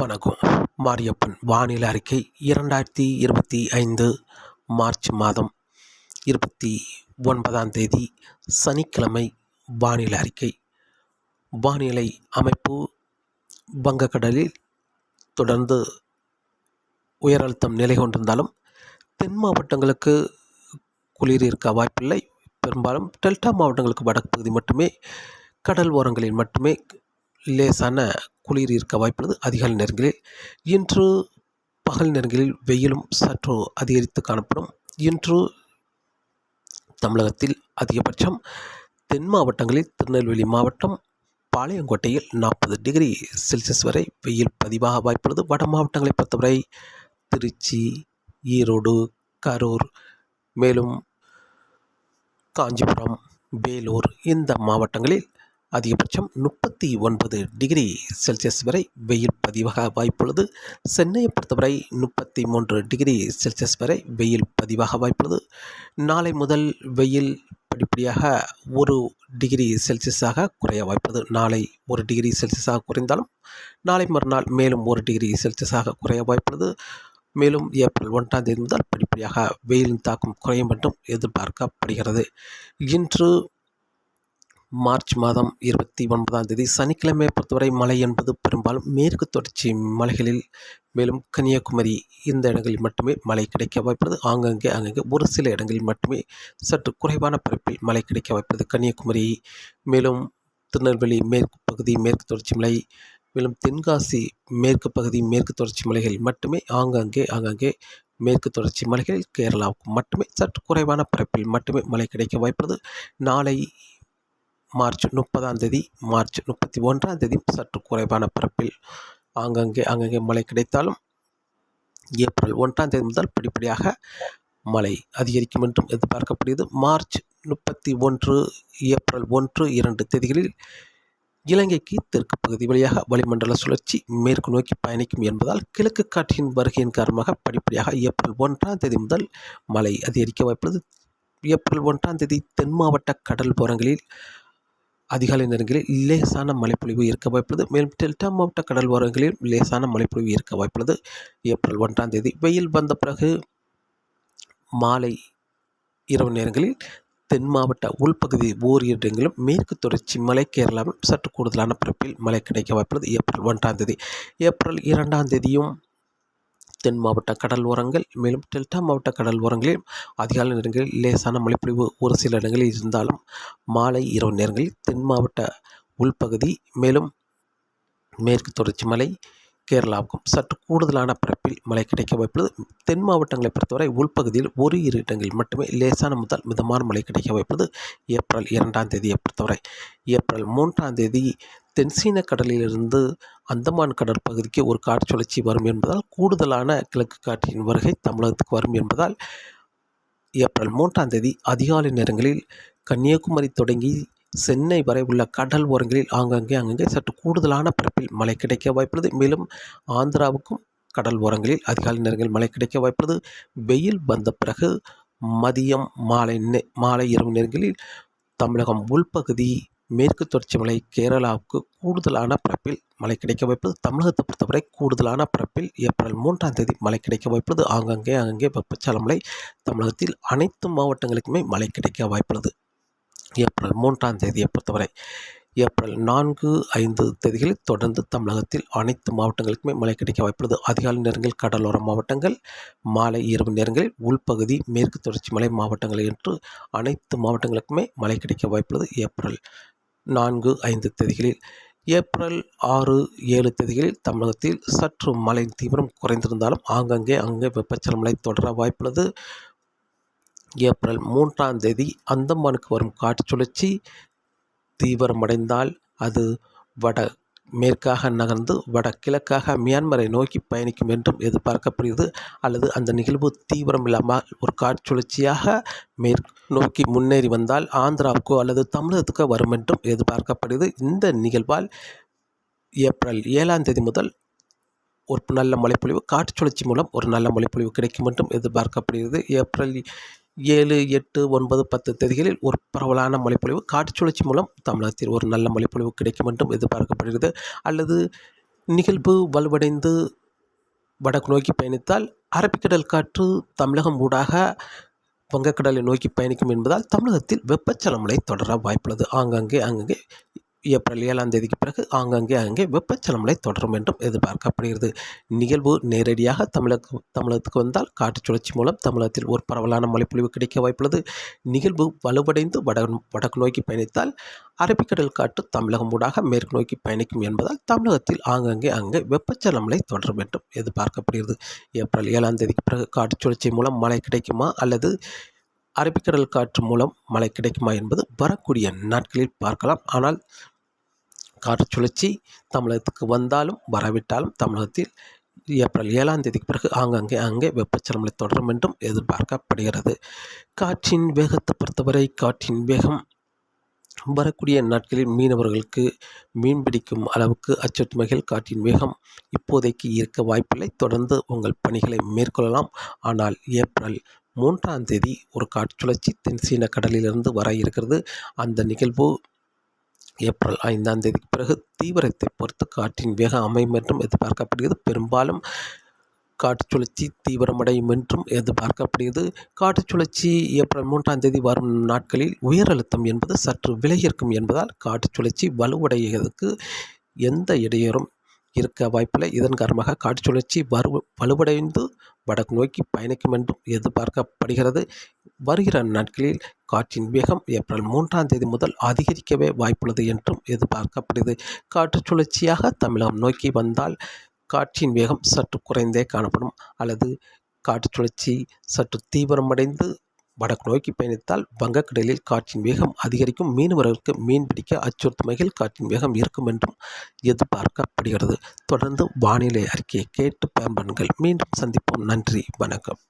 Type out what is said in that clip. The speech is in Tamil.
வணக்கம். மாரியப்பன் வானிலை அறிக்கை இரண்டாயிரத்தி இருபத்தி ஐந்து மார்ச் மாதம் இருபத்தி ஒன்பதாம் தேதி சனிக்கிழமை வானிலை அறிக்கை. வானிலை அமைப்பு வங்கக்கடலில் தொடர்ந்து உயரழுத்தம் நிலை கொண்டிருந்தாலும் தென் மாவட்டங்களுக்கு குளிர் இருக்க வாய்ப்பில்லை. பெரும்பாலும் டெல்டா மாவட்டங்களுக்கு வடக்கு பகுதி மட்டுமே கடல் ஓரங்களில் மட்டுமே லேசான குளிர் இருக்க வாய்ப்புள்ளது அதிகாலை நேரங்களில். இன்று பகல் நேரங்களில் வெயிலும் சற்று அதிகரித்து காணப்படும். இன்று தமிழகத்தில் அதிகபட்சம் தென் மாவட்டங்களில் திருநெல்வேலி மாவட்டம் பாளையங்கோட்டையில் நாற்பது டிகிரி செல்சியஸ் வரை வெயில் பதிவாக வாய்ப்புள்ளது. வட மாவட்டங்களை பொறுத்தவரை திருச்சி ஈரோடு கரூர் மேலும் காஞ்சிபுரம் வேலூர் இந்த மாவட்டங்களில் அதிகபட்சம் முப்பத்தி ஒன்பது டிகிரி செல்சியஸ் வரை வெயில் பதிவாக வாய்ப்புள்ளது. சென்னையை பொறுத்தவரை முப்பத்தி மூன்று டிகிரி செல்சியஸ் வரை வெயில் பதிவாக வாய்ப்புள்ளது. நாளை முதல் வெயில் படிப்படியாக ஒரு டிகிரி செல்சியஸாக குறைய வாய்ப்புள்ளது. நாளை ஒரு டிகிரி செல்சியஸாக குறைந்தாலும் நாளை மறுநாள் மேலும் ஒரு டிகிரி செல்சியஸாக குறைய வாய்ப்புள்ளது. மேலும் ஏப்ரல் ஒன்றாம் தேதி முதல் படிப்படியாக வெயிலின் தாக்கம் குறையும் என்றும் எதிர்பார்க்கப்படுகிறது. இன்று மார்ச் மாதம் இருபத்தி ஒன்பதாம் தேதி சனிக்கிழமையை பொறுத்தவரை மழை என்பது பெரும்பாலும் மேற்கு தொடர்ச்சி மலைகளில் மேலும் கன்னியாகுமரி இந்த இடங்களில் மட்டுமே மழை கிடைக்க வாய்ப்பது ஆங்கங்கே அங்கங்கே ஒரு சில இடங்களில் மட்டுமே சற்று குறைவான பரப்பில் மழை கிடைக்க வாய்ப்பது கன்னியாகுமரி மேலும் திருநெல்வேலி மேற்கு பகுதி மேற்கு தொடர்ச்சி மலை மேலும் தென்காசி மேற்கு பகுதி மேற்கு தொடர்ச்சி மலைகள் மட்டுமே ஆங்காங்கே ஆங்காங்கே மேற்கு தொடர்ச்சி மலைகளில் கேரளாவுக்கு மட்டுமே சற்று குறைவான பரப்பில் மட்டுமே மழை கிடைக்க வாய்ப்பது நாளை மார்ச் முப்பதாம் தேதி மார்ச் முப்பத்தி ஒன்றாம் தேதி சற்று குறைவான பரப்பில் ஆங்கங்கே அங்கங்கே மழை கிடைத்தாலும் ஏப்ரல் ஒன்றாம் தேதி முதல் படிப்படியாக மழை அதிகரிக்கும் என்றும் எதிர்பார்க்கப்படுகிறது. மார்ச் முப்பத்தி ஒன்று ஏப்ரல் ஒன்று இரண்டு தேதிகளில் இலங்கைக்கு தெற்கு பகுதி வழியாக வளிமண்டல சுழற்சி மேற்கு நோக்கி பயணிக்கும் என்பதால் கிழக்கு காற்றின் வருகையின் காரணமாக படிப்படியாக ஏப்ரல் ஒன்றாம் தேதி முதல் மழை அதிகரிக்க வாய்ப்புள்ளது. ஏப்ரல் ஒன்றாம் தேதி தென் மாவட்ட கடல் புறங்களில் அதிகாலை நேரங்களில் லேசான மழைப்பொழிவு இருக்க வாய்ப்புள்ளது. மேலும் டெல்டா மாவட்ட கடல் ஓரங்களில் லேசான மழைப்பொழிவு இருக்க வாய்ப்புள்ளது. ஏப்ரல் ஒன்றாம் தேதி வெயில் வந்த பிறகு மாலை இரவு நேரங்களில் தென் மாவட்ட உள்பகுதி ஓரிரு இடங்களும் மேற்கு தொடர்ச்சி மலை கேரளாவில் சற்று கூடுதலான பரப்பில் மழை கிடைக்க வாய்ப்புள்ளது. ஏப்ரல் ஒன்றாம் தேதி ஏப்ரல் இரண்டாம் தேதியும் தென் மாவட்ட கடல் ஓரங்கள் மேலும் டெல்டா மாவட்ட கடல் ஓரங்களில் அதிகாலை நேரங்களில் லேசான மழைப்பொழிவு ஒரு சில இடங்களில் இருந்தாலும் மாலை இரவு நேரங்களில் தென் மாவட்ட உள்பகுதி மேலும் மேற்கு தொடர்ச்சி மலை கேரளாவுக்கும் சற்று கூடுதலான பரப்பில் மழை கிடைக்க வாய்ப்புள்ளது. தென் மாவட்டங்களை பொறுத்தவரை உள்பகுதியில் ஒரு இரு இடங்களில் மட்டுமே லேசான முதல் மிதமான மழை கிடைக்க வாய்ப்புள்ளது. ஏப்ரல் இரண்டாம் தேதியை பொறுத்தவரை ஏப்ரல் மூன்றாம் தேதி தென்சீன கடலிலிருந்து அந்தமான் கடற்பகுதிக்கு ஒரு காற்று சுழற்சி வரும் என்பதால் கூடுதலான கிழக்கு காற்றின் வருகை தமிழகத்துக்கு வரும் என்பதால் ஏப்ரல் மூன்றாம் தேதி அதிகாலை நேரங்களில் கன்னியாகுமரி தொடங்கி சென்னை வரை உள்ள கடல் ஓரங்களில் ஆங்காங்கே அங்கங்கே சற்று கூடுதலான பரப்பில் மழை கிடைக்க வாய்ப்புள்ளது. மேலும் ஆந்திராவுக்கும் கடல் ஓரங்களில் அதிகாலை நேரங்களில் மழை கிடைக்க வாய்ப்புள்ளது. வெயில் வந்த பிறகு மதியம் மாலை மாலை இரவு நேரங்களில் தமிழகம் உள்பகுதி மேற்கு தொடர்ச்சி மலை கேரளாவுக்கு கூடுதலான பரப்பில் மழை கிடைக்க வாய்ப்பது தமிழகத்தை பொறுத்தவரை கூடுதலான பரப்பில் ஏப்ரல் மூன்றாம் தேதி மழை கிடைக்க வாய்ப்புள்ளது ஆங்கங்கே அங்கங்கே வெப்பச்சல மழை தமிழகத்தில் அனைத்து மாவட்டங்களுக்குமே மழை கிடைக்க வாய்ப்புள்ளது. ஏப்ரல் மூன்றாம் தேதியை பொறுத்தவரை ஏப்ரல் நான்கு ஐந்து தேதிகளில் தொடர்ந்து தமிழகத்தில் அனைத்து மாவட்டங்களுக்குமே மழை கிடைக்க வாய்ப்புள்ளது. அதிகாலை நேரங்களில் கடலோர மாவட்டங்கள் மாலை இரவு நேரங்களில் உள்பகுதி மேற்கு தொடர்ச்சி மலை மாவட்டங்கள் என்று அனைத்து மாவட்டங்களுக்குமே மழை கிடைக்க வாய்ப்புள்ளது. ஏப்ரல் நான்கு ஐந்து தேதிகளில். ஏப்ரல் ஆறு ஏழு தேதிகளில் தமிழகத்தில் சற்று மழை தீவிரம் குறைந்திருந்தாலும் ஆங்கங்கே அங்கே வெப்பச்சல மழை தொடர வாய்ப்புள்ளது. ஏப்ரல் மூன்றாம் தேதி அந்தமானுக்கு வரும் காற்று சுழற்சி தீவிரமடைந்தால் அது வட மேற்காக நகர்ந்து வடகிழக்காக மியான்மரை நோக்கி பயணிக்கும் என்றும் எதிர்பார்க்கப்படுகிறது. அல்லது அந்த நிகழ்வு தீவிரம் இல்லாமல் ஒரு காற்சுழற்சியாக மேற்கு நோக்கி முன்னேறி வந்தால் ஆந்திராவுக்கோ அல்லது தமிழகத்துக்கோ வரும் என்றும் எதிர்பார்க்கப்படுகிறது. இந்த நிகழ்வால் ஏப்ரல் ஏழாம் தேதி முதல் ஒரு நல்ல மழைப்பொழிவு காற்று சுழற்சி மூலம் ஒரு நல்ல மழைப்பொழிவு கிடைக்கும் என்றும் எதிர்பார்க்கப்படுகிறது. ஏப்ரல் ஏழு எட்டு ஒன்பது பத்து தேதிகளில் ஒரு பரவலான மழைப்பொழிவு காற்று சுழற்சி மூலம் தமிழகத்தில் ஒரு நல்ல மழைப்பொழிவு கிடைக்கும் என்றும் எதிர்பார்க்கப்படுகிறது. அல்லது நிகழ்வு வலுவடைந்து வடக்கு நோக்கி பயணித்தால் அரபிக்கடல் காற்று தமிழகம் ஊடாக வங்கக்கடலை நோக்கி பயணிக்கும் என்பதால் தமிழகத்தில் வெப்பச்சலமலை தொடர வாய்ப்புள்ளது. ஆங்காங்கே அங்கங்கே ஏப்ரல் ஏழாம் தேதிக்கு பிறகு ஆங்காங்கே அங்கே வெப்பச்சலமலை தொடரும் என்றும் எதிர்பார்க்கப்படுகிறது. நிகழ்வு நேரடியாக தமிழக தமிழகத்துக்கு வந்தால் காற்று சுழற்சி மூலம் தமிழகத்தில் ஒரு பரவலான மழைப்பொழிவு கிடைக்க வாய்ப்புள்ளது. நிகழ்வு வலுவடைந்து வட வடக்கு நோக்கி பயணித்தால் அரபிக்கடல் காற்று தமிழகம் ஊடாக மேற்கு நோக்கி பயணிக்கும் என்பதால் தமிழகத்தில் ஆங்காங்கே அங்கே வெப்பச்சலமலை தொடரும் என்றும் எதிர்பார்க்கப்படுகிறது. ஏப்ரல் ஏழாம் தேதிக்கு பிறகு காற்று சுழற்சி மூலம் மழை கிடைக்குமா அல்லது அரபிக்கடல் காற்று மூலம் மழை கிடைக்குமா என்பது வரக்கூடிய நாட்களில் பார்க்கலாம். ஆனால் காற்று சுழற்சி தமிழகத்துக்கு வந்தாலும் வரவிட்டாலும் தமிழகத்தில் ஏப்ரல் ஏழாம் தேதிக்கு பிறகு ஆங்காங்கே அங்கே வெப்பச்சலமலை தொடரும் என்றும் எதிர்பார்க்கப்படுகிறது. காற்றின் வேகத்தை பொறுத்தவரை காற்றின் வேகம் வரக்கூடிய நாட்களில் மீனவர்களுக்கு மீன் பிடிக்கும் அளவுக்கு அச்சுறுத்துமைகள் காற்றின் வேகம் இப்போதைக்கு இருக்க வாய்ப்பில்லை. தொடர்ந்து உங்கள் பணிகளை மேற்கொள்ளலாம். ஆனால் ஏப்ரல் மூன்றாம் தேதி ஒரு காற்று சுழற்சி தென் சீன கடலிலிருந்து வர இருக்கிறது. அந்த நிகழ்வு ஏப்ரல் ஐந்தாம் தேதிக்கு பிறகு தீவிரத்தை பொறுத்து காற்றின் வேகம் அமையும் என்றும் எதிர்பார்க்கப்படுகிறது. பெரும்பாலும் காற்று சுழற்சி தீவிரமடையும் என்றும் எதிர்பார்க்கப்படுகிறது. காற்று சுழற்சி ஏப்ரல் மூன்றாம் தேதி வரும் நாட்களில் உயர் அழுத்தம் என்பது சற்று விலகியிருக்கும் என்பதால் காற்று சுழற்சி வலுவடைவதற்கு எந்த இடையூறும் இருக்க வாய்ப்பில்லை. இதன் காரணமாக காற்று சுழற்சி வலு வலுவடைந்து வடக்கு நோக்கி பயணிக்கும் என்றும் எதிர்பார்க்கப்படுகிறது. வருகிற நாட்களில் காற்றின் வேகம் ஏப்ரல் மூன்றாம் தேதி முதல் அதிகரிக்கவே வாய்ப்புள்ளது என்றும் எதிர்பார்க்கப்படுகிறது. காற்று சுழற்சியாக தமிழகம் நோக்கி வந்தால் காற்றின் வேகம் சற்று குறைந்தே காணப்படும். அல்லது காற்று சுழற்சி சற்று தீவிரமடைந்து வடக்கு நோக்கி பயணித்தால் வங்கக்கடலில் காற்றின் வேகம் அதிகரிக்கும். மீனவர்களுக்கு மீன் பிடிக்க அச்சுறுத்தும் வகையில் காற்றின் வேகம் இருக்கும் என்றும் எதிர்பார்க்கப்படுகிறது. தொடர்ந்து வானிலை அறிக்கையை கேட்டு பயன்படுங்கள் மீண்டும் சந்திப்போம். நன்றி. வணக்கம்.